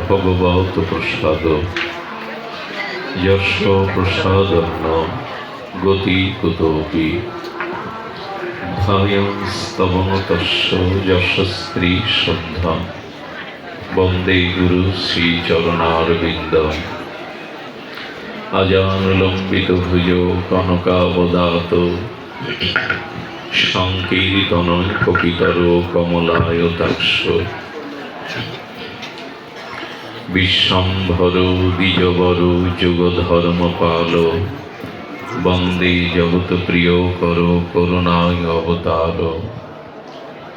ভগবত প্রসাদ যশ প্রসাদন্ন গতি কুতোপি যশস্ত্রী শ্রদ্ধা বন্দে গুরু শ্রীচরণারবিন্দ আজানুলম্বিত ভুজ কনকাবদাত সংকীর্তন কপিতর কমলায়তাক্ষ বিশ্বম্ভর দ্বিজবর যুগধর্মপাল। বন্দে জগৎ প্রিয় কর করুণায় অবতার।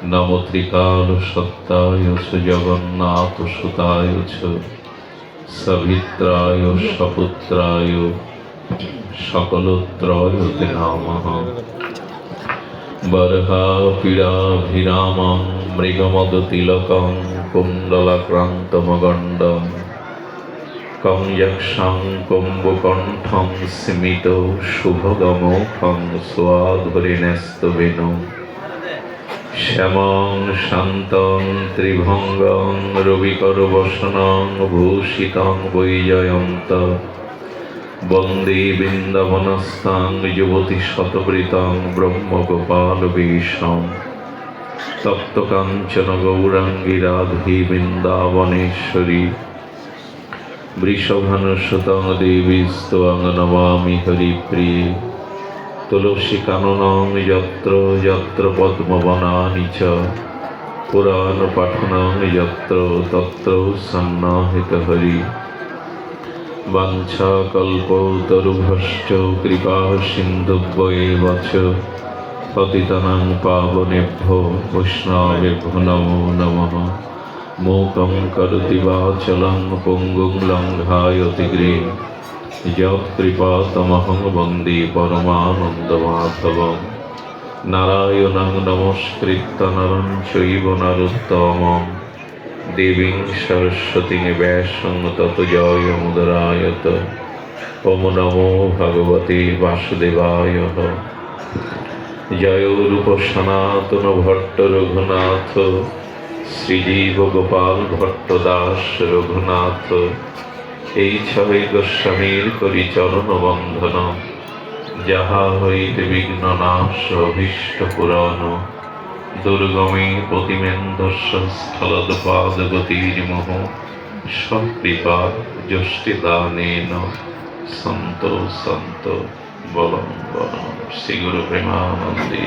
নম ত্রিকাল সত্তায় চ, জগন্নাথ সুতায় সভিত্রায় সপুত্রায় সকলত্রয় তে নমঃ। বর্হাপীড়াভিরামং মৃগমদতিলকং কুণ্ডলাক্রান্তমগণ্ডম কং যক্ষং কুম্ভকণ্ঠং স্মিত শুভগমোখং স্বাধরিণস্তবেন শ্যামং শান্তং ত্রিভঙ্গং রবিকরবসনং ভূষিতং বৈজয়ন্ত। বন্দে বৃন্দাবনস্থাং যুবতী শতবৃতং ব্রহ্মগোপাল বেশম তপ্তকাঞ্চন গৌরাঙ্গী রাধে বৃন্দাবনেশ্বরী বৃষভানুসুতং দেবী স্তং নমামি হরিপ্রিয়ে তুলসী কাননং যত্র যত্র পদ্মবনানি চ। পুরাণ পাঠনং যত্র তত্র সন্নাহিত হরি বাঞ্ছাকল্পতরুভশ্চ কৃপা সিন্ধুব্বয়েব চ পতিতানাং পাবনেভ্যো বৈষ্ণবেভ্যো নমো নমঃ মূকং করোতি বাচলং পঙ্গুং লঙ্ঘায়তি গৃহে যৎকৃপাতমহং বন্দে পরমানন্দমাধবং নারায়ণং নমস্কৃত্য নরং চৈব নরোত্তমং দেবীং সরস্বতী ব্যাসং তত জয় মুদরায়ত ওম নমো ভগবতে বাসুদেবায় জয় রূপ সনাতন ভট্ট রঘুনাথ শ্রীজীব গোপাল ভট্ট দাস রঘুনাথ এই ছয় গোস্বামীর করি চরণ বন্ধন যাহা হইতে বিঘ্ন নাশ অভীষ্ট পুরাণ। দুর্গমে প্রতিমেন্দস্য স্থলদপাদ গতির্মোহ সকৃপা যষ্টিদানেন। সন্ত সন্ত। বলম বলম শ্রীগুরু প্রেমানন্দে